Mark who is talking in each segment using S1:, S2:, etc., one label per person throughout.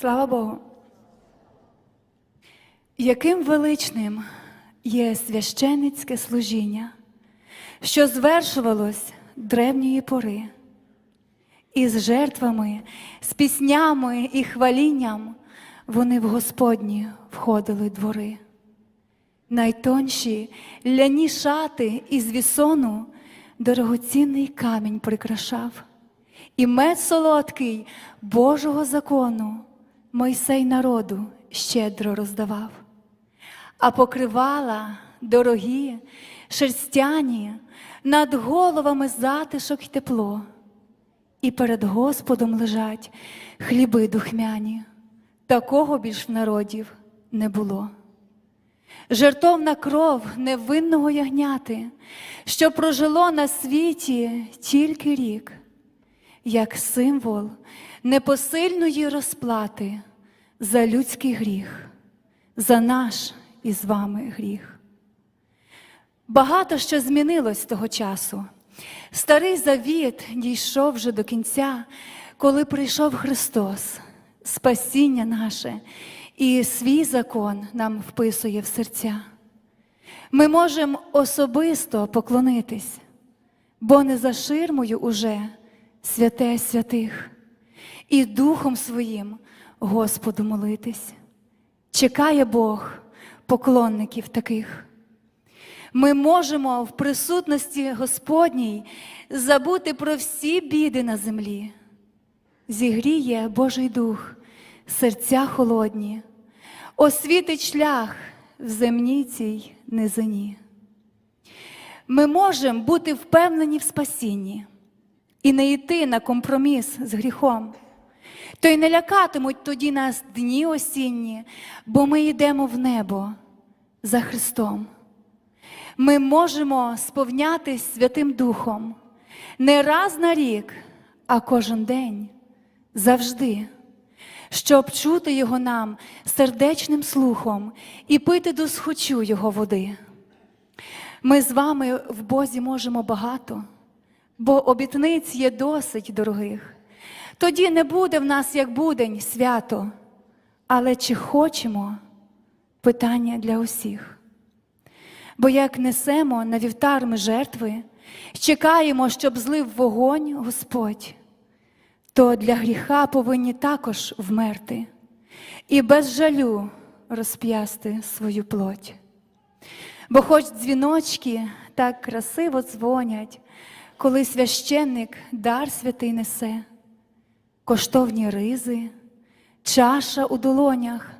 S1: Слава Богу. Яким величним є священицьке служіння, що звершувалось древньої пори, із жертвами, з піснями і хвалінням вони в Господні входили двори. Найтонші ляні шати із вісону дорогоцінний камінь прикрашав, і мед солодкий Божого закону Мойсей народу щедро роздавав, а покривала дорогі, шерстяні, над головами затишок й тепло, і перед Господом лежать хліби духмяні, такого більш в народів не було. Жертовна кров невинного ягняти, що прожило на світі тільки рік, як символ непосильної розплати за людський гріх, за наш із вами гріх. Багато що змінилось того часу. Старий завіт дійшов вже до кінця, коли прийшов Христос, спасіння наше, і свій закон нам вписує в серця. Ми можемо особисто поклонитись, бо не за ширмою уже святе святих, і Духом Своїм Господу молитись. Чекає Бог поклонників таких. Ми можемо в присутності Господній забути про всі біди на землі. Зігріє Божий Дух, серця холодні, освітить шлях в земній цій низині. Ми можемо бути впевнені в спасінні і не йти на компроміс з гріхом. То й не лякатимуть тоді нас дні осінні, бо ми йдемо в небо за Христом. Ми можемо сповнятись Святим Духом не раз на рік, а кожен день, завжди, щоб чути Його нам сердечним слухом і пити досхочу Його води. Ми з вами в Бозі можемо багато, бо обітниць є досить дорогих. Тоді не буде в нас, як будень, свято, але чи хочемо питання для усіх. Бо як несемо на вівтар ми жертви, чекаємо, щоб злив вогонь Господь, то для гріха повинні також вмерти і без жалю розп'ясти свою плоть. Бо хоч дзвіночки так красиво дзвонять, коли священник дар святий несе, коштовні ризи, чаша у долонях,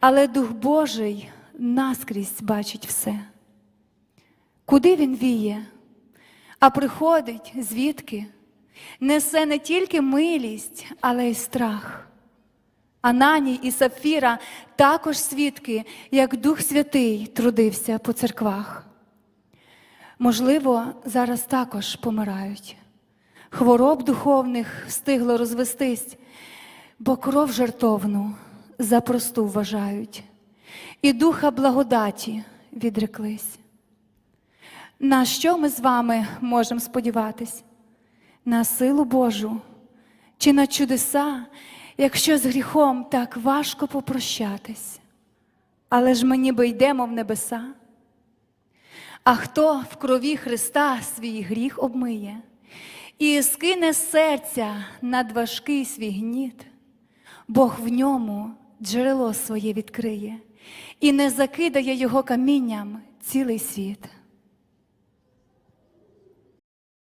S1: але Дух Божий наскрізь бачить все. Куди він віє, а приходить звідки, несе не тільки милість, але й страх. Ананій і Сапфіра також свідки, як Дух Святий трудився по церквах. Можливо, зараз також помирають. Хвороб духовних встигло розвестись, бо кров жертовну за просту вважають, і духа благодаті відреклись. На що ми з вами можемо сподіватись? На силу Божу чи на чудеса, якщо з гріхом так важко попрощатись? Але ж ми ніби йдемо в небеса. А хто в крові Христа свій гріх обмиє і скине серця над важкий свій гніт, Бог в ньому джерело своє відкриє і не закидає його камінням цілий світ.